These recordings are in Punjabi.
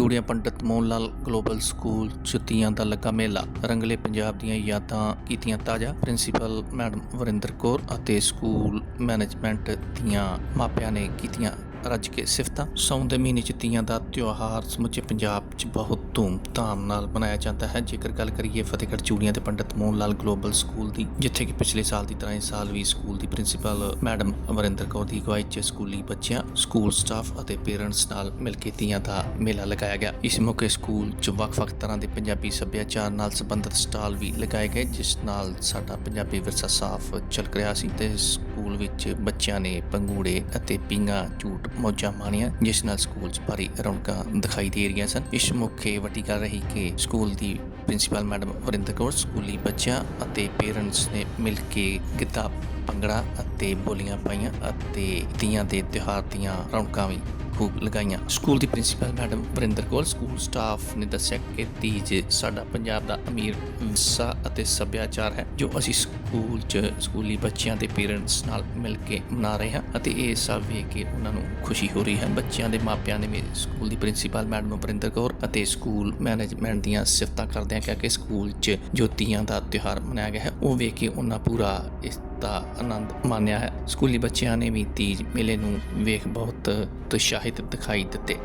ਚੂੜੀਆਂ ਪੰਡਿਤ ਮੋਹਨ ਲਾਲ ਗਲੋਬਲ ਸਕੂਲ ਜੁੱਤੀਆਂ ਦਾ ਲੱਗਾ ਮੇਲਾ। ਰੰਗਲੇ ਪੰਜਾਬ ਦੀਆਂ ਯਾਦਾਂ ਕੀਤੀਆਂ ਤਾਜ਼ਾ। ਪ੍ਰਿੰਸੀਪਲ ਮੈਡਮ ਵਰਿੰਦਰ ਕੌਰ ਅਤੇ ਸਕੂਲ ਮੈਨੇਜਮੈਂਟ ਦੀਆਂ ਮਾਪਿਆਂ ਨੇ ਕੀਤੀਆਂ ਰੱਜ ਕੇ ਸਿਫਤਾਂ। ਸੌਣ ਦੇ ਮਹੀਨੇ ਚ ਤੀਆਂ ਦਾ ਤਿਉਹਾਰ ਸਮੁੱਚੇ ਪੰਜਾਬ 'ਚ ਬਹੁਤ ਧੂਮ-ਧਾਮ ਨਾਲ ਮਨਾਇਆ ਜਾਂਦਾ ਹੈ। ਜੇਕਰ ਗੱਲ ਕਰੀਏ ਫਤਿਹਗੜ੍ਹ ਚੂੜੀਆਂ ਤੇ ਪੰਡਿਤ ਮੋਹਨ ਲਾਲ ਗਲੋਬਲ ਸਕੂਲ ਦੀ, ਜਿੱਥੇ ਕਿ ਪਿਛਲੇ ਸਾਲ ਦੀ ਤਰ੍ਹਾਂ ਇਸ ਸਾਲ ਵੀ ਸਕੂਲ ਦੀ ਪ੍ਰਿੰਸੀਪਲ ਮੈਡਮ ਵਰਿੰਦਰ ਕੌਰ ਦੀ ਅਗਵਾਈ 'ਚ ਸਕੂਲੀ ਬੱਚਿਆਂ, ਸਕੂਲ ਸਟਾਫ ਅਤੇ ਪੇਰੈਂਟਸ ਨਾਲ ਮਿਲ ਕੇ ਤੀਆਂ ਦਾ ਮੇਲਾ ਲਗਾਇਆ ਗਿਆ। ਇਸ ਮੌਕੇ ਸਕੂਲ 'ਚ ਵੱਖ-ਵੱਖ ਤਰ੍ਹਾਂ ਦੇ ਪੰਜਾਬੀ ਸੱਭਿਆਚਾਰ ਨਾਲ ਸੰਬੰਧਿਤ ਸਟਾਲ ਵੀ ਲਗਾਏ ਗਏ, ਜਿਸ ਨਾਲ ਸਾਡਾ ਪੰਜਾਬੀ ਵਿਰਸਾ ਸਾਫ਼ ਝਲਕ ਰਿਹਾ ਸੀ ਤੇ ਸਕੂਲ ਵਿੱਚ ਬੱਚਿਆਂ ਨੇ ਪੰਗੂੜੇ ਅਤੇ ਪਿੰਗਾ ਝੂਟ ਮੌਜਾਂ ਮਾਣੀਆਂ ਜਿਸ ਨਾਲ ਸਕੂਲ 'ਚ ਭਾਰੀ ਰੌਣਕਾਂ ਦਿਖਾਈ ਦੇ ਰਹੀਆਂ ਸਨ। ਇਸ ਮੌਕੇ ਵੱਡੀ ਗੱਲ ਰਹੀ ਕਿ ਸਕੂਲ ਦੀ ਪ੍ਰਿੰਸੀਪਲ ਮੈਡਮ ਵਰਿੰਦਰ ਕੌਰ ਸਕੂਲੀ ਬੱਚਿਆਂ ਅਤੇ ਪੇਰੈਂਟਸ ਨੇ ਮਿਲ ਕੇ ਗਿੱਧਾ ਭੰਗੜਾ ਅਤੇ ਬੋਲੀਆਂ ਪਾਈਆਂ ਅਤੇ ਤੀਆਂ ਦੇ ਤਿਉਹਾਰ ਦੀਆਂ ਰੌਣਕਾਂ ਵੀ ਖੂਬ ਲਗਾਈਆਂ। ਸਕੂਲ ਦੀ principal madam Varinder Kaur school staff ਨੇ ਦੱਸਿਆ ਕਿ ਤੀਜ ਸਾਡਾ ਪੰਜਾਬ ਦਾ ਅਮੀਰ ਵਿਰਸਾ ਅਤੇ ਸੱਭਿਆਚਾਰ ਹੈ, ਜੋ ਅਸੀਂ ਸਕੂਲ 'ਚ ਸਕੂਲੀ ਬੱਚਿਆਂ ਦੇ ਪੇਰੈਂਟਸ ਨਾਲ ਮਿਲ ਕੇ ਮਨਾ ਰਹੇ ਹਾਂ ਅਤੇ ਇਹ ਸਭ ਵੇਖ ਕੇ ਉਹਨਾਂ ਨੂੰ ਖੁਸ਼ੀ ਹੋ ਰਹੀ ਹੈ। ਬੱਚਿਆਂ ਦੇ ਮਾਪਿਆਂ ਨੇ ਵੀ ਸਕੂਲ ਦੀ ਪ੍ਰਿੰਸੀਪਲ ਮੈਡਮ ਵਰਿੰਦਰ ਕੌਰ ਅਤੇ ਸਕੂਲ ਮੈਨੇਜਮੈਂਟ ਦੀਆਂ ਸਿਫਤਾਂ ਕਰਦਿਆਂ ਕਿਹਾ ਕਿ ਸਕੂਲ 'ਚ ਜੋ ਤੀਆਂ ਦਾ ਤਿਉਹਾਰ ਮਨਾਇਆ ਗਿਆ ਹੈ, ਉਹ ਵੇਖ ਕੇ ਉਹਨਾਂ ਪੂਰਾ ਇਸ ਦਾ ਆਨੰਦ ਮਾਣਿਆ ਹੈ। ਸਕੂਲੀ ਬੱਚਿਆਂ ਨੇ ਵੀ ਤੀਜ ਮੇਲੇ ਨੂੰ ਵੇਖ ਬਹੁਤ ਉਤਸ਼ਾਹਿਤ ਦਿਖਾਈ ਦਿੱਤੇ।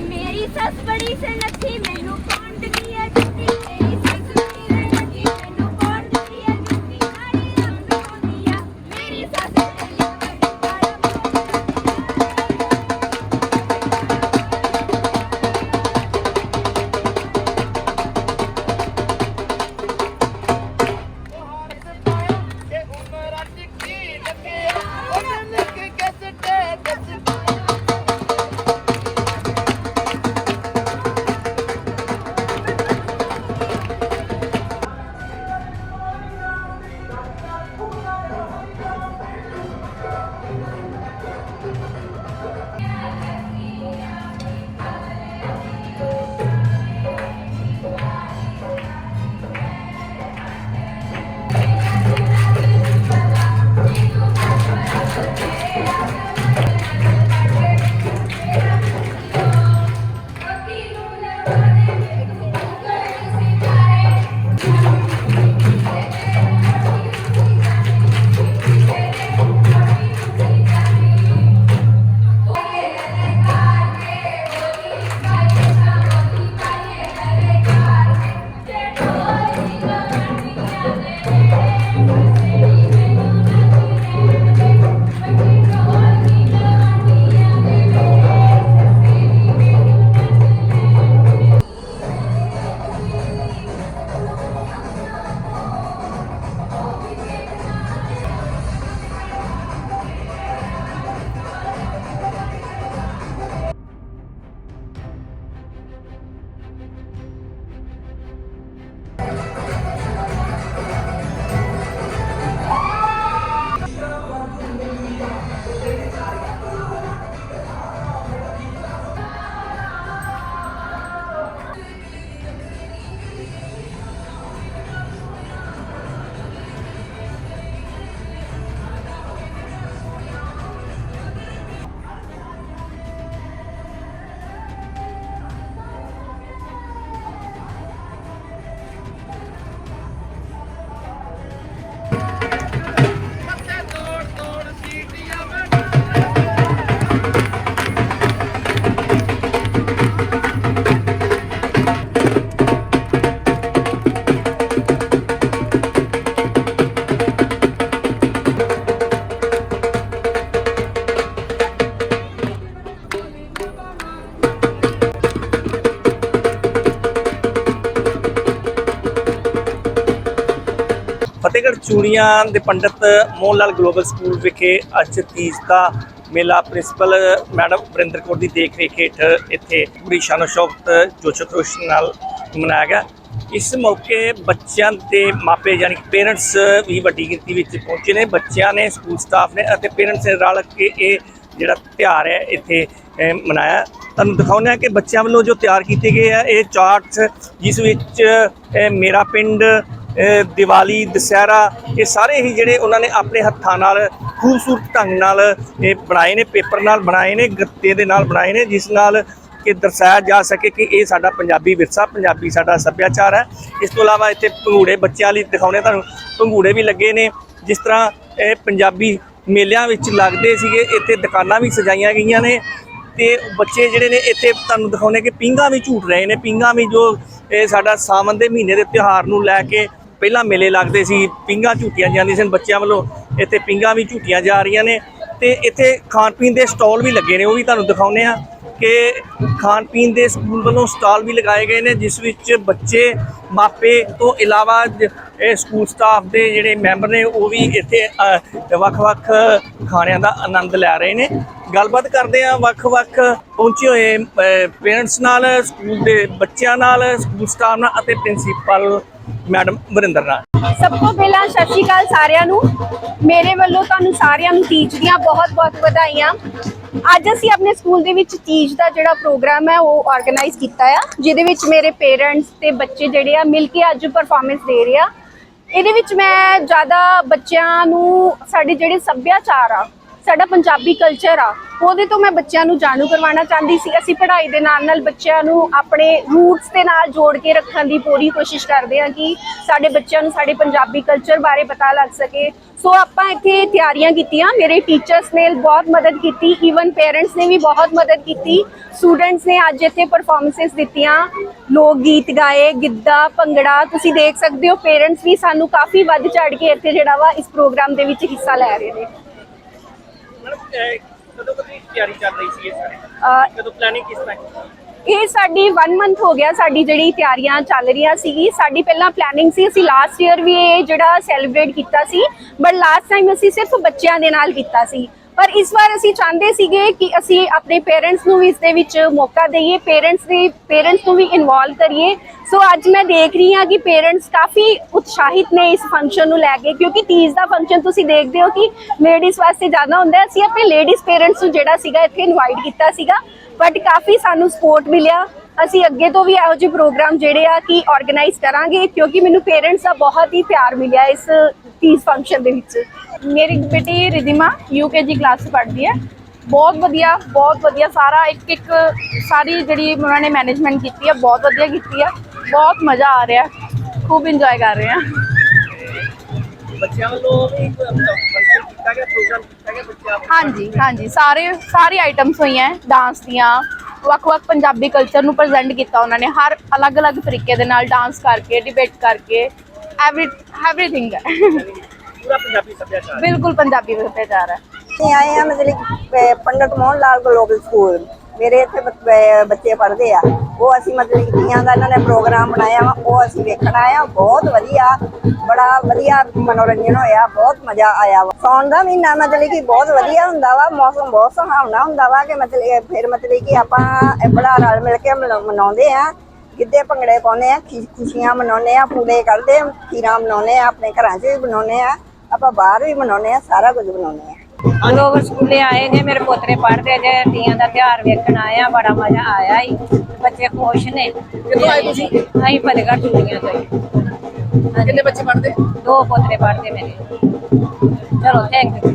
ਮੇਰੀ ਸੱਸ ਬੜੀ ਸਨੱਖੀ ਮੈਨੂੰ ਕੌਣ ਫਤਿਹਗੜ੍ਹ ਦੇ ਪੰਡਿਤ ਮੋਹਨ ਲਾਲ ਗਲੋਬਲ ਸਕੂਲ ਵਿਖੇ ਅੱਜ ਤੀਜ ਦਾ ਮੇਲਾ ਪ੍ਰਿੰਸੀਪਲ ਮੈਡਮ ਵਰਿੰਦਰ ਕੌਰ ਦੀ ਦੇਖ ਰੇਖ ਹੇਠ ਇੱਥੇ ਪੂਰੀ ਸ਼ਾਨੋ ਸ਼ੌਕਤ ਜੋਸ਼ ਖਰੋਸ਼ ਨਾਲ ਮਨਾਇਆ ਗਿਆ। ਇਸ ਮੌਕੇ ਬੱਚਿਆਂ ਦੇ ਮਾਪੇ ਯਾਨੀ ਕਿ ਪੇਰੈਂਟਸ ਵੀ ਵੱਡੀ ਗਿਣਤੀ ਵਿੱਚ ਪਹੁੰਚੇ ਨੇ। ਬੱਚਿਆਂ ਨੇ ਸਕੂਲ ਸਟਾਫ ਨੇ ਅਤੇ ਪੇਰੈਂਟਸ ਨੇ ਰਲ ਕੇ ਇਹ ਜਿਹੜਾ ਤਿਉਹਾਰ ਹੈ ਇੱਥੇ ਮਨਾਇਆ। ਤੁਹਾਨੂੰ ਦਿਖਾਉਂਦੇ ਹਾਂ ਕਿ ਬੱਚਿਆਂ ਵੱਲੋਂ ਜੋ ਤਿਆਰ ਕੀਤੇ ਗਏ ਆ, ਇਹ ਚਾਰਟਸ ਜਿਸ ਵਿੱਚ ਮੇਰਾ ਪਿੰਡ ਦੀਵਾਲੀ, ਦੁਸਹਿਰਾ, ਇਹ ਸਾਰੇ ਹੀ ਜਿਹੜੇ ਉਹਨਾਂ ਨੇ ਆਪਣੇ ਹੱਥਾਂ ਨਾਲ ਖੂਬਸੂਰਤ ਢੰਗ ਨਾਲ ਇਹ ਬਣਾਏ ਨੇ, ਪੇਪਰ ਨਾਲ ਬਣਾਏ ਨੇ, ਗੱਤੇ ਦੇ ਨਾਲ ਬਣਾਏ ਨੇ, ਜਿਸ ਨਾਲ ਕਿ ਦਰਸਾਇਆ ਜਾ ਸਕੇ ਕਿ ਇਹ ਸਾਡਾ ਪੰਜਾਬੀ ਵਿਰਸਾ, ਪੰਜਾਬੀ ਸਾਡਾ ਸੱਭਿਆਚਾਰ ਹੈ। ਇਸ ਤੋਂ ਇਲਾਵਾ ਇੱਥੇ ਭੰਗੂੜੇ ਬੱਚਿਆਂ ਲਈ ਦਿਖਾਉਣੇ ਤੁਹਾਨੂੰ ਭੰਗੂੜੇ ਵੀ ਲੱਗੇ ਨੇ, ਜਿਸ ਤਰ੍ਹਾਂ ਇਹ ਪੰਜਾਬੀ ਮੇਲਿਆਂ ਵਿੱਚ ਲੱਗਦੇ ਸੀਗੇ, ਇੱਥੇ ਦੁਕਾਨਾਂ ਵੀ ਸਜਾਈਆਂ ਗਈਆਂ ਨੇ ਤੇ ਬੱਚੇ ਜਿਹੜੇ ਨੇ ਇੱਥੇ ਤੁਹਾਨੂੰ ਦਿਖਾਉਣੇ ਕਿ ਪਿੰਗਾ ਵੀ ਝੂਟ ਰਹੇ ਨੇ, ਪਿੰਗਾ ਵੀ ਜੋ ਇਹ ਸਾਡਾ ਸਾਵਨ ਦੇ ਮਹੀਨੇ ਦੇ ਤਿਉਹਾਰ ਨੂੰ ਲੈ ਕੇ ਪਹਿਲਾਂ ਮੇਲੇ ਲੱਗਦੇ ਸੀ, ਪਿੰਗਾ ਝੂਟੀਆਂ ਜਾਂਦੀਆਂ ਸਨ ਬੱਚਿਆਂ ਵੱਲੋਂ, ਇੱਥੇ ਪਿੰਗਾ ਵੀ ਝੂਟੀਆਂ ਜਾ ਰਹੀਆਂ ਨੇ ਤੇ ਇੱਥੇ ਖਾਣ ਪੀਣ ਦੇ ਸਟਾਲ ਵੀ ਲੱਗੇ ਨੇ, ਉਹ ਵੀ ਤੁਹਾਨੂੰ ਦਿਖਾਉਨੇ ਆ ਕਿ ਖਾਣ ਪੀਣ ਦੇ ਸਕੂਲ ਵੱਲੋਂ ਸਟਾਲ ਵੀ ਲਗਾਏ ਗਏ ਨੇ, ਜਿਸ ਵਿੱਚ ਬੱਚੇ, ਮਾਪੇ ਤੋਂ ਇਲਾਵਾ ਜ- ਇਹ ਸਕੂਲ ਸਟਾਫ ਦੇ ਜਿਹੜੇ ਮੈਂਬਰ ਨੇ, ਉਹ ਵੀ ਇੱਥੇ ਵੱਖ-ਵੱਖ ਖਾਣਿਆਂ ਦਾ ਆਨੰਦ ਲੈ ਰਹੇ ਨੇ। ਗੱਲਬਾਤ ਕਰਦੇ ਆ ਵੱਖ-ਵੱਖ ਪਹੁੰਚੇ ਹੋਏ ਪੇਰੈਂਟਸ ਨਾਲ, ਸਕੂਲ ਦੇ ਬੱਚਿਆਂ ਨਾਲ, ਸਕੂਲ ਸਟਾਫ ਨਾਲ ਅਤੇ ਪ੍ਰਿੰਸੀਪਲ ਮੈਡਮ ਵਰਿੰਦਰ ਨਾਲ। ਸਭ ਤੋਂ ਪਹਿਲਾਂ ਸਤਿ ਸ਼੍ਰੀ ਅਕਾਲ ਸਾਰਿਆਂ ਨੂੰ। ਮੇਰੇ ਵੱਲੋਂ ਤੁਹਾਨੂੰ ਸਾਰਿਆਂ ਨੂੰ ਤੀਜ ਦੀਆਂ ਬਹੁਤ-ਬਹੁਤ ਵਧਾਈਆਂ। ਅੱਜ ਅਸੀਂ ਆਪਣੇ ਸਕੂਲ ਦੇ ਵਿੱਚ ਤੀਜ ਦਾ ਜਿਹੜਾ ਪ੍ਰੋਗਰਾਮ ਹੈ, ਉਹ ਆਰਗੇਨਾਈਜ਼ ਕੀਤਾ ਆ, ਜਿਹਦੇ ਵਿੱਚ ਮੇਰੇ ਪੇਰੈਂਟਸ ਤੇ ਬੱਚੇ ਜਿਹੜੇ ਆ ਮਿਲ ਕੇ ਅੱਜ ਪਰਫਾਰਮੈਂਸ ਦੇ ਰਹੇ ਆ। ਇਹਦੇ ਵਿੱਚ ਮੈਂ ਜ਼ਿਆਦਾ ਬੱਚਿਆਂ ਨੂੰ, ਸਾਡੇ ਜਿਹੜੇ ਸੱਭਿਆਚਾਰ ਆ ਸਾਡਾ ਪੰਜਾਬੀ ਕਲਚਰ ਆ, ਉਹਦੇ ਤੋਂ ਮੈਂ ਬੱਚਿਆਂ ਨੂੰ ਜਾਣੂ ਕਰਵਾਉਣਾ ਚਾਹੁੰਦੀ ਸੀ। ਅਸੀਂ ਪੜ੍ਹਾਈ ਦੇ ਨਾਲ ਨਾਲ ਬੱਚਿਆਂ ਨੂੰ ਆਪਣੇ ਰੂਟਸ ਦੇ ਨਾਲ ਜੋੜ ਕੇ ਰੱਖਣ ਦੀ ਪੂਰੀ ਕੋਸ਼ਿਸ਼ ਕਰਦੇ ਹਾਂ ਕਿ ਸਾਡੇ ਬੱਚਿਆਂ ਨੂੰ ਸਾਡੇ ਪੰਜਾਬੀ ਕਲਚਰ ਬਾਰੇ ਪਤਾ ਲੱਗ ਸਕੇ। ਸੋ ਆਪਾਂ ਇੱਥੇ ਤਿਆਰੀਆਂ ਕੀਤੀਆਂ। ਮੇਰੇ ਟੀਚਰਸ ਨੇ ਬਹੁਤ ਮਦਦ ਕੀਤੀ। ਈਵਨ ਪੇਰੈਂਟਸ ਨੇ ਵੀ ਬਹੁਤ ਮਦਦ ਕੀਤੀ। ਸਟੂਡੈਂਟਸ ਨੇ ਅੱਜ ਇੱਥੇ ਪਰਫਾਰਮੈਂਸਸ ਦਿੱਤੀਆਂ। ਲੋਕ ਗੀਤ ਗਾਏ, ਗਿੱਧਾ, ਭੰਗੜਾ, ਤੁਸੀਂ ਦੇਖ ਸਕਦੇ ਹੋ ਪੇਰੈਂਟਸ ਵੀ ਸਾਨੂੰ ਕਾਫੀ ਵੱਧ ਚੜ ਕੇ ਇੱਥੇ ਜਿਹੜਾ ਵਾ ਇਸ ਪ੍ਰੋਗਰਾਮ ਦੇ ਵਿੱਚ ਹਿੱਸਾ ਲੈ ਰਹੇ ਨੇ। ਕਦੋਂ ਕਦੋਂ ਤਿਆਰੀ ਚੱਲ ਰਹੀ ਸੀ ਇਹ ਸਾਰੇ? ਅਹ ਕਦੋਂ ਪਲੈਨਿੰਗ ਕਿਸ ਤਰ੍ਹਾਂ ਕੀਤੀ? ਇਹ ਸਾਡੀ 1 ਮੰਥ ਹੋ ਗਿਆ ਸਾਡੀ ਜਿਹੜੀ ਤਿਆਰੀਆਂ ਚੱਲ ਰਹੀਆਂ ਸੀਗੀ। ਸਾਡੀ ਪਹਿਲਾਂ ਪਲੈਨਿੰਗ ਸੀ ਅਸੀਂ ਲਾਸਟ ਈਅਰ ਵੀ ਇਹ ਜਿਹੜਾ ਸੈਲੀਬ੍ਰੇਟ ਕੀਤਾ ਸੀ ਬਟ ਲਾਸਟ ਟਾਈਮ ਅਸੀਂ ਸਿਰਫ ਬੱਚਿਆਂ ਦੇ ਨਾਲ ਕੀਤਾ ਸੀ। ਪਰ ਇਸ ਵਾਰ ਅਸੀਂ ਚਾਹੁੰਦੇ ਸੀਗੇ ਕਿ ਅਸੀਂ ਆਪਣੇ ਪੇਰੈਂਟਸ ਨੂੰ ਵੀ ਇਸ ਦੇ ਵਿੱਚ ਮੌਕਾ ਦਈਏ ਪੇਰੈਂਟਸ ਦੇ ਪੇਰੈਂਟਸ ਨੂੰ ਵੀ ਇਨਵੋਲਵ ਕਰੀਏ। ਸੋ ਅੱਜ ਮੈਂ ਦੇਖ ਰਹੀ ਹਾਂ ਕਿ ਪੇਰੈਂਟਸ ਕਾਫੀ ਉਤਸ਼ਾਹਿਤ ਨੇ ਇਸ ਫੰਕਸ਼ਨ ਨੂੰ ਲੈ ਕੇ, ਕਿਉਂਕਿ ਤੀਜ ਦਾ ਫੰਕਸ਼ਨ ਤੁਸੀਂ ਦੇਖਦੇ ਹੋ ਕਿ ਲੇਡੀਜ਼ ਵਾਸਤੇ ਜ਼ਿਆਦਾ ਹੁੰਦਾ ਅਸੀਂ ਆਪਣੇ ਲੇਡੀਜ਼ ਪੇਰੈਂਟਸ ਨੂੰ ਜਿਹੜਾ ਸੀਗਾ ਇੱਥੇ ਇਨਵਾਈਟ ਕੀਤਾ ਸੀਗਾ। ਬਟ ਕਾਫੀ ਸਾਨੂੰ ਸਪੋਰਟ ਮਿਲਿਆ ਅਸੀਂ ਅੱਗੇ ਤੋਂ ਵੀ ਇਹੋ ਜਿਹੇ ਪ੍ਰੋਗਰਾਮ ਜਿਹੜੇ ਆ ਕਿ ਆਰਗੇਨਾਈਜ਼ ਕਰਾਂਗੇ ਕਿਉਂਕਿ ਮੈਨੂੰ ਪੇਰੈਂਟਸ ਦਾ ਬਹੁਤ ਹੀ ਪਿਆਰ ਮਿਲਿਆ ਇਸ ਤੀਜ ਫੰਕਸ਼ਨ ਦੇ ਵਿੱਚ ਮੇਰੀ ਬੇਟੀ ਰਿਧਿਮਾ ਯੂਕੇਜੀ ਕਲਾਸ 'ਚ ਪੜ੍ਹਦੀ ਹੈ ਬਹੁਤ ਵਧੀਆ ਬਹੁਤ ਵਧੀਆ ਸਾਰਾ ਇੱਕ ਇੱਕ ਸਾਰੀ ਜਿਹੜੀ ਉਹਨਾਂ ਨੇ ਮੈਨੇਜਮੈਂਟ ਕੀਤੀ ਹੈ ਬਹੁਤ ਵਧੀਆ ਕੀਤੀ ਹੈ ਬਹੁਤ ਮਜ਼ਾ ਆ ਰਿਹਾ ਖੂਬ ਇੰਜੋਏ ਕਰ ਰਹੇ ਹਾਂ ਬੱਚਿਆਂ ਵੱਲੋਂ ਵੀ ਫੰਕਸ਼ਨ ਕੀਤਾ ਗਿਆ ਪ੍ਰੋਗਰਾਮ ਹਾਂਜੀ ਹਾਂਜੀ। ਸਾਰੇ ਸਾਰੀ ਆਈਟਮਸ ਹੋਈਆਂ ਡਾਂਸ ਦੀਆਂ। ਵੱਖ-ਵੱਖ ਪੰਜਾਬੀ ਕਲਚਰ ਨੂੰ ਪ੍ਰੈਜ਼ੈਂਟ ਕੀਤਾ ਉਹਨਾਂ ਨੇ। ਹਰ ਅਲੱਗ-ਅਲੱਗ ਤਰੀਕੇ ਦੇ ਨਾਲ ਡਾਂਸ ਕਰਕੇ ਡਿਬੇਟ ਕਰਕੇ ਐਵਰੀ ਐਵਰੀਥਿੰਗ ਹੈ। ਪੂਰਾ ਪੰਜਾਬੀ ਸੱਭਿਆਚਾਰ ਬਿਲਕੁਲ ਪੰਜਾਬੀ ਸੱਭਿਆਚਾਰ ਹੈ। ਅਸੀਂ ਆਏ ਆ ਮਤਲਬ ਪੰਡਤ ਮੋਹਨ ਲਾਲ ਗਲੋਬਲ ਸਕੂਲ। ਮੇਰੇ ਇੱਥੇ ਬੱਚੇ ਪੜ੍ਹਦੇ ਆ। ਉਹ ਅਸੀਂ ਮਤਲਬ ਕਿ ਤੀਆਂ ਦਾ ਇਹਨਾਂ ਨੇ ਪ੍ਰੋਗਰਾਮ ਬਣਾਇਆ ਵਾ, ਉਹ ਅਸੀਂ ਵੇਖਣ ਆਏ ਆ, ਬਹੁਤ ਵਧੀਆ, ਬੜਾ ਵਧੀਆ ਮਨੋਰੰਜਨ ਹੋਇਆ, ਬਹੁਤ ਮਜ਼ਾ ਆਇਆ ਵਾ। ਸੌਣ ਦਾ ਮਹੀਨਾ ਮਤਲਬ ਕਿ ਬਹੁਤ ਵਧੀਆ ਹੁੰਦਾ ਵਾ, ਮੌਸਮ ਬਹੁਤ ਸੁਹਾਵਣਾ ਹੁੰਦਾ ਵਾ ਕਿ ਮਤਲਬ ਫਿਰ ਮਤਲਬ ਕਿ ਆਪਾਂ ਇਹ ਬੜਾ ਰਲ ਮਿਲ ਕੇ ਮਨਾ- ਮਨਾਉਂਦੇ ਆ, ਗਿੱਧੇ ਭੰਗੜੇ ਪਾਉਂਦੇ ਆ, ਖੁਸ਼ੀ- ਖੁਸ਼ੀਆਂ ਮਨਾਉਂਦੇ ਆ ਪੂੜੇ ਕਰਦੇ ਆ, ਖੀਰਾਂ ਮਨਾਉਂਦੇ ਆ, ਆਪਣੇ ਘਰਾਂ 'ਚ ਵੀ ਬਣਾਉਂਦੇ ਆ, ਆਪਾਂ ਬਾਹਰ ਵੀ ਮਨਾਉਂਦੇ ਆ, ਸਾਰਾ ਕੁਝ ਬਣਾਉਂਦੇ ਆ। ਲੋਕ ਸਕੂਲੇ ਆਏ ਨੇ ਮੇਰੇ ਪੋਤਰੇ ਪੜ੍ਹਦੇ ਜੇ ਤੀਆਂ ਦਾ ਤਿਉਹਾਰ ਵੇਖਣ ਆਏ ਆ ਬੜਾ ਮਜ਼ਾ ਆਇਆ ਹੀ ਬੱਚੇ ਖੁਸ਼ ਨੇ। ਕਿੱਥੋਂ ਆਏ ਤੁਸੀਂ? ਅਸੀਂ ਫਤਿਹਗੜ੍ਹ ਚੂੜੀਆਂ ਤੋਂ ਹੀ। ਕਿੰਨੇ ਬੱਚੇ ਪੜ੍ਹਦੇ? ਦੋ ਪੋਤਰੇ ਪੜ੍ਹਦੇ ਮੇਰੇ ਚਲੋ ਥੈਂਕ ਯੂ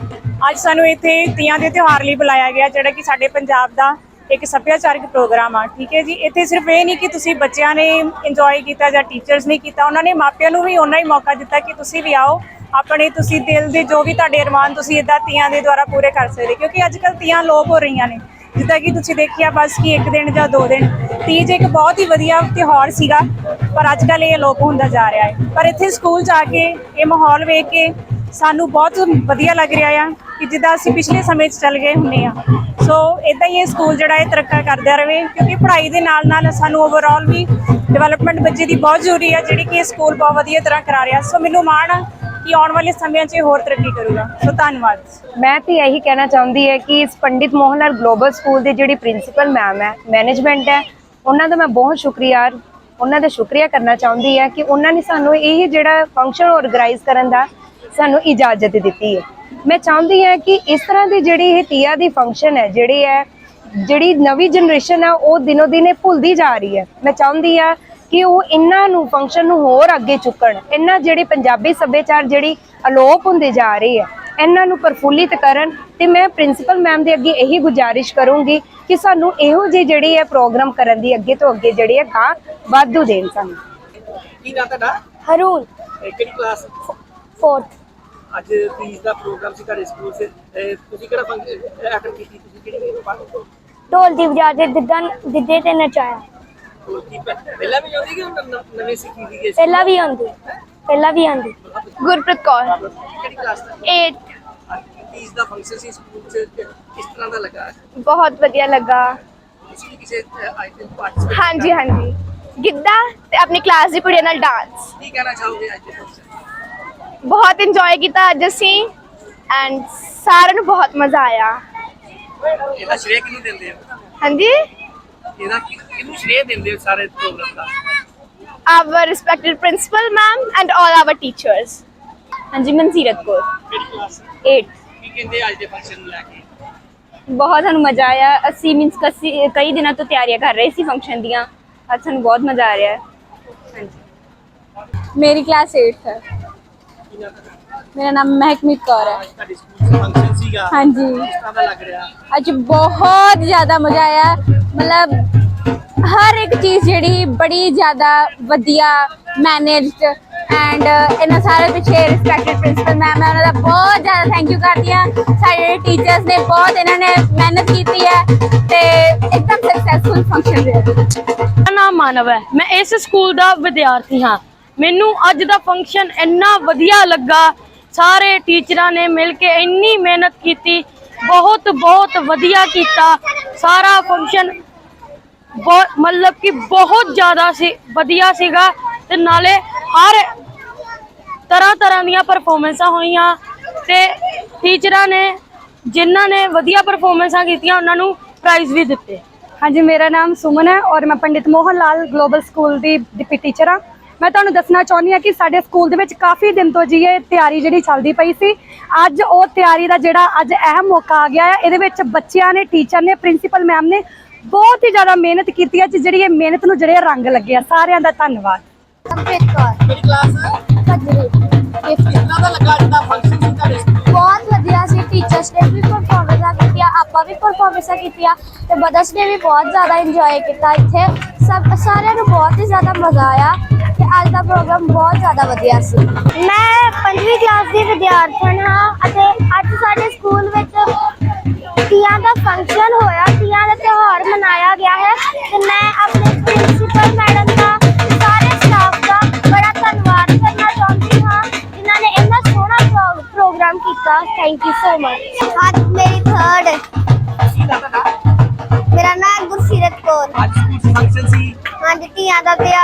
ਅੱਜ ਸਾਨੂੰ ਇੱਥੇ ਤੀਆਂ ਦੇ ਤਿਉਹਾਰ ਲਈ ਬੁਲਾਇਆ ਗਿਆ ਜਿਹੜਾ ਕਿ ਸਾਡੇ ਪੰਜਾਬ ਦਾ ਇੱਕ ਸੱਭਿਆਚਾਰਕ ਪ੍ਰੋਗਰਾਮ ਆ, ਠੀਕ ਹੈ ਜੀ? ਇੱਥੇ ਸਿਰਫ ਇਹ ਨਹੀਂ ਕਿ ਤੁਸੀਂ ਬੱਚਿਆਂ ਨੇ ਇੰਜੋਏ ਕੀਤਾ ਜਾਂ ਟੀਚਰਸ ਨੇ ਕੀਤਾ, ਉਹਨਾਂ ਨੇ ਮਾਪਿਆਂ ਨੂੰ ਵੀ ਓਨਾ ਹੀ ਮੌਕਾ ਦਿੱਤਾ ਕਿ ਤੁਸੀਂ ਵੀ ਆਓ, ਆਪਣੇ ਤੁਸੀਂ ਦਿਲ ਦੇ ਜੋ ਵੀ ਤੁਹਾਡੇ ਅਰਮਾਨ ਤੁਸੀਂ ਇਦਾਂ ਤੀਆਂ ਦੇ ਦੁਆਰਾ ਪੂਰੇ ਕਰ ਸਕਦੇ, ਕਿਉਂਕਿ ਅੱਜ ਕੱਲ੍ਹ ਤੀਆਂ ਲੋਪ ਹੋ ਰਹੀਆਂ ਨੇ। ਜਿੱਦਾਂ ਕਿ ਤੁਸੀਂ ਦੇਖਿਆ ਬਸ ਕਿ ਇੱਕ ਦਿਨ ਜਾਂ ਦੋ ਦਿਨ, ਤੀਜ ਇੱਕ ਬਹੁਤ ਹੀ ਵਧੀਆ ਤਿਉਹਾਰ ਸੀਗਾ, ਪਰ ਅੱਜ ਕੱਲ੍ਹ ਇਹ ਲੋਪ ਹੁੰਦਾ ਜਾ ਰਿਹਾ ਹੈ। ਪਰ ਇੱਥੇ ਸਕੂਲ ਜਾ ਕੇ ਇਹ ਮਾਹੌਲ ਵੇਖ ਕੇ ਸਾਨੂੰ ਬਹੁਤ ਵਧੀਆ ਲੱਗ ਰਿਹਾ ਆ ਕਿ ਜਿੱਦਾਂ ਅਸੀਂ ਪਿਛਲੇ ਸਮੇਂ 'ਚ ਚੱਲ ਗਏ ਹੁੰਨੇ ਆ। ਸੋ ਇਦਾਂ ਹੀ ਇਹ ਸਕੂਲ ਜਿਹੜਾ ਇਹ ਤਰੱਕਾ ਕਰਦਾ ਰਹੇ, ਕਿਉਂਕਿ ਪੜ੍ਹਾਈ ਦੇ ਨਾਲ ਨਾਲ ਸਾਨੂੰ ਓਵਰਆਲ ਵੀ ਡਿਵੈਲਪਮੈਂਟ ਬੱਚੇ ਦੀ ਬਹੁਤ ਜ਼ਰੂਰੀ ਆ, ਜਿਹੜੀ ਕਿ ਇਹ ਸਕੂਲ ਬਹੁਤ ਵਧੀਆ ਤਰ੍ਹਾਂ ਕਰਾ ਰਿਹਾ। ਸੋ ਮੈਨੂੰ ਮਾਣ ਆ ਕਿ ਆਉਣ ਵਾਲੇ ਸਮਿਆਂ 'ਚ ਇਹ ਹੋਰ ਤਰੱਕੀ ਕਰੂਗਾ। ਸੋ ਧੰਨਵਾਦ। ਮੈਂ ਤੇ ਇਹੀ ਕਹਿਣਾ ਚਾਹੁੰਦੀ ਹੈ ਕਿ ਇਸ ਪੰਡਿਤ ਮੋਹਨ ਲਾਲ ਗਲੋਬਲ ਸਕੂਲ ਦੇ ਜਿਹੜੀ ਪ੍ਰਿੰਸੀਪਲ ਮੈਮ ਹੈ, ਮੈਨੇਜਮੈਂਟ ਹੈ, ਉਹਨਾਂ ਦਾ ਮੈਂ ਬਹੁਤ ਸ਼ੁਕਰੀਆ ਉਹਨਾਂ ਦਾ ਸ਼ੁਕਰੀਆ ਕਰਨਾ ਚਾਹੁੰਦੀ ਹੈ ਕਿ ਉਹਨਾਂ ਨੇ ਸਾਨੂੰ ਇਹ ਜਿਹੜਾ ਫੰਕਸ਼ਨ ਆਰਗੇਨਾਈਜ਼ ਕਰਨ ਦਾ ਸਾਨੂੰ ਇਜਾਜ਼ਤ ਦਿੱਤੀ ਹੈ। ਮੈਂ ਚਾਹੁੰਦੀ ਹਾਂ ਕਿ ਇਸ ਤਰ੍ਹਾਂ ਦੀ ਜਿਹੜੀ ਇਹ ਤੀਆ ਦੀ ਫੰਕਸ਼ਨ ਹੈ ਜਿਹੜੀ ਹੈ ਜਿਹੜੀ ਨਵੀਂ ਜਨਰੇਸ਼ਨ ਹੈ ਉਹ ਦਿਨੋ ਦਿਨ ਇਹ ਭੁੱਲਦੀ ਜਾ ਰਹੀ ਹੈ। ਮੈਂ ਚਾਹੁੰਦੀ ਹਾਂ ਕਿ ਉਹ ਇਹਨਾਂ ਨੂੰ ਫੰਕਸ਼ਨ ਨੂੰ ਹੋਰ ਅੱਗੇ ਚੁੱਕਣ। ਇਹਨਾਂ ਜਿਹੜੇ ਪੰਜਾਬੀ ਸੱਭਿਆਚਾਰ ਜਿਹੜੀ ਅਲੋਪ ਹੁੰਦੇ ਜਾ ਰਹੀ ਹੈ ਇਹਨਾਂ ਨੂੰ ਪ੍ਰਫੁੱਲਿਤ ਕਰਨ। ਤੇ ਮੈਂ ਪ੍ਰਿੰਸੀਪਲ ਮੈਮ ਦੇ ਅੱਗੇ ਇਹੀ ਗੁਜ਼ਾਰਿਸ਼ ਕਰੂੰਗੀ ਕਿ ਸਾਨੂੰ ਇਹੋ ਜਿਹੇ ਜਿਹੜੇ ਹੈ ਪ੍ਰੋਗਰਾਮ ਕਰਨ ਦੀ ਅੱਗੇ ਤੋਂ ਅੱਗੇ ਜਿਹੜੇ ਹੈ ਗਾਂ ਵਾਧੂ ਦੇਣ ਸਾਨੂੰ। ਕੀ ਨਾਮ ਤੁਹਾਡਾ? ਹਰੂਨ। ਕਿਹੜੀ ਕਲਾਸ 4th ਅੱਜ ਤੀਜ ਦਾ ਪ੍ਰੋਗਰਾਮ ਸੀ ਤੁਹਾਡੇ ਸਕੂਲ 'ਚ ਤੁਸੀਂ ਕਿਹੜਾ ਫੰਕਸ਼ਨ ਅਟੈਂਡ ਕੀਤੀ ਤੁਸੀਂ ਕਿਹੜੀ ਕਿਹੜੀ ਪੜ੍ਹਦੇ ਢੋਲ ਦੀ ਵਜਾ ਕੇ ਦਿੱਦਾਂ ਦਿੱਦੇ ਤੇ ਨਚਾਇਆ। ਕੀ ਪਹਿਲਾਂ ਵੀ ਆਉਂਦੀ ਕਿ ਹੁਣ ਨ- ਨਵੇਂ ਸਿੱਖੀ ਦੀ ਹੈ ਪਹਿਲਾਂ ਵੀ ਆਉਂਦੀ ਪਹਿਲਾਂ ਵੀ ਆਉਂਦੀ। ਗੁਰਪ੍ਰੀਤ ਕੌਰ। ਕਿਹੜੀ ਕਲਾਸ ਦਾ? 8 ਅੱਜ ਤੀਜ ਦਾ ਫੰਕਸ਼ਨ ਸੀ ਸਕੂਲ 'ਚ ਤੇ ਕਿਸ ਤਰ੍ਹਾਂ ਦਾ ਲੱਗਾ? ਬਹੁਤ ਵਧੀਆ ਲੱਗਾ। ਤੁਸੀਂ ਵੀ ਕਿਸੇ ਆਈ ਥਿੰਕ ਪਾਰਟਿਸਿਪੇਟ ਹਾਂਜੀ ਹਾਂਜੀ। ਗਿੱਧਾ ਤੇ ਆਪਣੀ ਕਲਾਸ ਦੀ ਕੁੜੀਆਂ ਨਾਲ ਡਾਂਸ ਕੀ ਕਹਿਣਾ ਚਾਹੋਗੇ ਅੱਜ ਦੇ ਫੰਕਸ਼ਨ ਬਹੁਤ ਇੰਜੋਏ ਕੀਤਾ ਅੱਜ ਅਸੀਂ ਐਂਡ ਸਾਰਿਆਂ ਨੂੰ ਬਹੁਤ ਮਜ਼ਾ ਆਇਆ। ਇਹਦਾ ਸ਼੍ਰੇਅ ਕਿਹਨੂੰ ਦਿੰਦੇ ਹੋ ਹਾਂਜੀ? ਇਹਦਾ ਕਿ- ਕਿਹਨੂੰ ਸ਼੍ਰੇਅ ਦਿੰਦੇ ਹੋ ਸਾਰੇ ਪ੍ਰੋਗਰਾਮ ਦਾ? Our respected principal ma'am and all our teachers. ਹਾਂਜੀ ਮਨਸੀਰਤ ਕੌਰ। ਕਿਹੜੀ ਕਲਾਸ 8 ਕੀ ਕਹਿੰਦੇ ਅੱਜ ਦੇ ਫੰਕਸ਼ਨ ਨੂੰ ਲੈ ਕੇ? ਬਹੁਤ ਸਾਨੂੰ ਮਜ਼ਾ ਆਇਆ। ਅਸੀਂ ਮੀਨਸ ਕਈ ਦਿਨਾਂ ਤੋਂ ਤਿਆਰੀਆਂ ਕਰ ਰਹੇ ਸੀ ਫੰਕਸ਼ਨ ਦੀਆਂ। ਅੱਜ ਸਾਨੂੰ ਬਹੁਤ ਮਜ਼ਾ ਆ ਰਿਹਾ ਹੈ। ਹਾਂਜੀ। ਮੇਰੀ ਕਲਾਸ 8 ਹੈ? ਮੇਰਾ ਨਾਮ ਮਹਿਕਮੀਤ ਕੌਰ ਹੈ। ਅੱਜ ਤੁਹਾਡੇ ਸਕੂਲ 'ਚ ਫੰਕਸ਼ਨ ਸੀਗਾ। ਹਾਂਜੀ। ਕਿਸ ਤਰ੍ਹਾਂ ਦਾ ਲੱਗ ਰਿਹਾ? ਅੱਜ ਬਹੁਤ ਜ਼ਿਆਦਾ ਮਜ਼ਾ ਆਇਆ। ਮਤਲਬ ਹਰ ਇੱਕ ਚੀਜ਼ ਜਿਹੜੀ ਬੜੀ ਜ਼ਿਆਦਾ ਵਧੀਆ ਮੈਨੇਜਡ ਐਂਡ ਇਹਨਾਂ ਸਾਰੇ ਪਿੱਛੇ ਰਿਸਪੈਕਟਡ ਪ੍ਰਿੰਸੀਪਲ ਮੈਮ ਹੈ ਉਹਨਾਂ ਦਾ ਬਹੁਤ ਜ਼ਿਆਦਾ ਥੈਂਕ ਯੂ ਕਰਦੀ ਹਾਂ ਸਾਡੇ ਟੀਚਰਸ ਨੇ ਬਹੁਤ ਇਹਨਾਂ ਨੇ ਮਿਹਨਤ ਕੀਤੀ ਹੈ ਤੇ ਇੱਕਦਮ ਸਕਸੈਸਫੁਲ ਫੰਕਸ਼ਨ ਰਿਹਾ। ਮੇਰਾ ਨਾਮ ਮਾਨਵ ਹੈ। ਮੈਂ ਇਸ ਸਕੂਲ ਦਾ ਵਿਦਿਆਰਥੀ ਹਾਂ। ਮੈਨੂੰ ਅੱਜ ਦਾ ਫੰਕਸ਼ਨ ਇੰਨਾ ਵਧੀਆ ਲੱਗਾ। ਸਾਰੇ ਟੀਚਰਾਂ ਨੇ ਮਿਲ ਕੇ ਇੰਨੀ ਮਿਹਨਤ ਕੀਤੀ, ਬਹੁਤ ਬਹੁਤ ਵਧੀਆ ਕੀਤਾ। ਸਾਰਾ ਫੰਕਸ਼ਨ ਬਹੁਤ ਮਤਲਬ ਕਿ ਬਹੁਤ ਜ਼ਿਆਦਾ ਸੀ, ਵਧੀਆ ਸੀਗਾ ਤੇ ਨਾਲੇ ਹਰ ਤਰ੍ਹਾਂ ਤਰ੍ਹਾਂ ਦੀਆਂ ਪਰਫਾਰਮੈਂਸਾਂ ਹੋਈਆਂ ਤੇ ਟੀਚਰਾਂ ਨੇ, ਜਿਨ੍ਹਾਂ ਨੇ ਵਧੀਆ ਪਰਫਾਰਮੈਂਸਾਂ ਕੀਤੀਆਂ, ਉਹਨਾਂ ਨੂੰ ਪ੍ਰਾਈਜ਼ ਵੀ ਦਿੱਤੇ। ਹਾਂਜੀ, ਮੇਰਾ ਨਾਮ ਸੁਮਨ ਹੈ ਔਰ ਮੈਂ ਪੰਡਿਤ ਮੋਹਨ ਲਾਲ ਗਲੋਬਲ ਸਕੂਲ ਦੀ ਡਿਪਟੀ ਟੀਚਰ ਹਾਂ। ਮੈਂ ਤੁਹਾਨੂੰ ਦੱਸਣਾ ਚਾਹੁੰਦੀ ਹਾਂ ਕਿ ਸਾਡੇ ਸਕੂਲ ਦੇ ਵਿੱਚ ਕਾਫੀ ਦਿਨ ਤੋਂ ਜੀ ਇਹ ਤਿਆਰੀ ਜਿਹੜੀ ਚੱਲਦੀ ਪਈ ਸੀ। ਅੱਜ ਉਹ ਤਿਆਰੀ ਦਾ ਜਿਹੜਾ ਅੱਜ ਅਹਿਮ ਮੌਕਾ ਆ ਗਿਆ ਹੈ। ਇਹਦੇ ਵਿੱਚ ਬੱਚਿਆਂ ਨੇ ਟੀਚਰ ਨੇ ਪ੍ਰਿੰਸੀਪਲ ਮੈਮ ਨੇ ਬਹੁਤ ਹੀ ਜ਼ਿਆਦਾ ਮਿਹਨਤ ਕੀਤੀ ਹੈ। ਜਿਹੜੀ ਇਹ ਮਿਹਨਤ ਨੂੰ ਜਿਹੜੇ ਰੰਗ ਲੱਗੇ ਆ। ਸਾਰਿਆਂ ਦਾ ਧੰਨਵਾਦ। ਕੌਰ। ਕਲਾਸ ਦਾ ਲੱਗਾ ਫੰਕਸ਼ਨ ਸੀ ਤੁਹਾਡੇ ਸਕੂਲ ਟੀਚਰਸ ਨੇ ਵੀ ਪਰਫਾਰਮੈਂਸਾਂ ਕੀਤੀਆਂ ਆਪਾਂ ਵੀ ਪਰਫਾਰਮੈਂਸਾਂ ਕੀਤੀਆਂ ਤੇ ਮਦਰਸ ਨੇ ਵੀ ਬਹੁਤ ਜ਼ਿਆਦਾ ਇੰਜੋਏ ਕੀਤਾ ਇੱਥੇ। ਸਭ, ਸਾਰਿਆਂ ਨੂੰ ਬਹੁਤ ਹੀ ਜ਼ਿਆਦਾ ਮਜ਼ਾ ਆਇਆ ਤੇ ਅੱਜ ਦਾ ਪ੍ਰੋਗਰਾਮ ਬਹੁਤ ਜ਼ਿਆਦਾ ਵਧੀਆ ਸੀ। ਮੈਂ ਪੰਜਵੀਂ ਕਲਾਸ ਦੀ ਵਿਦਿਆਰਥਣ ਹਾਂ ਅਤੇ ਅੱਜ ਸਾਡੇ school thank you so much ਅੱਜ ਮੇਰੀ ਥਰਡ ਕੀ ਤੁਹਾਡਾ ਮੇਰਾ ਨਾਮ ਗੁਰਸੀਰਤ ਕੌਰ ਅੱਜ 'ਚ ਫੰਕਸ਼ਨ ਸੀ ਹਾਂਜੀ ਤੀਆਂ ਦਾ ਤਿਉਹਾਰ ਮਨਾਇਆ ਗਿਆ ਹੈ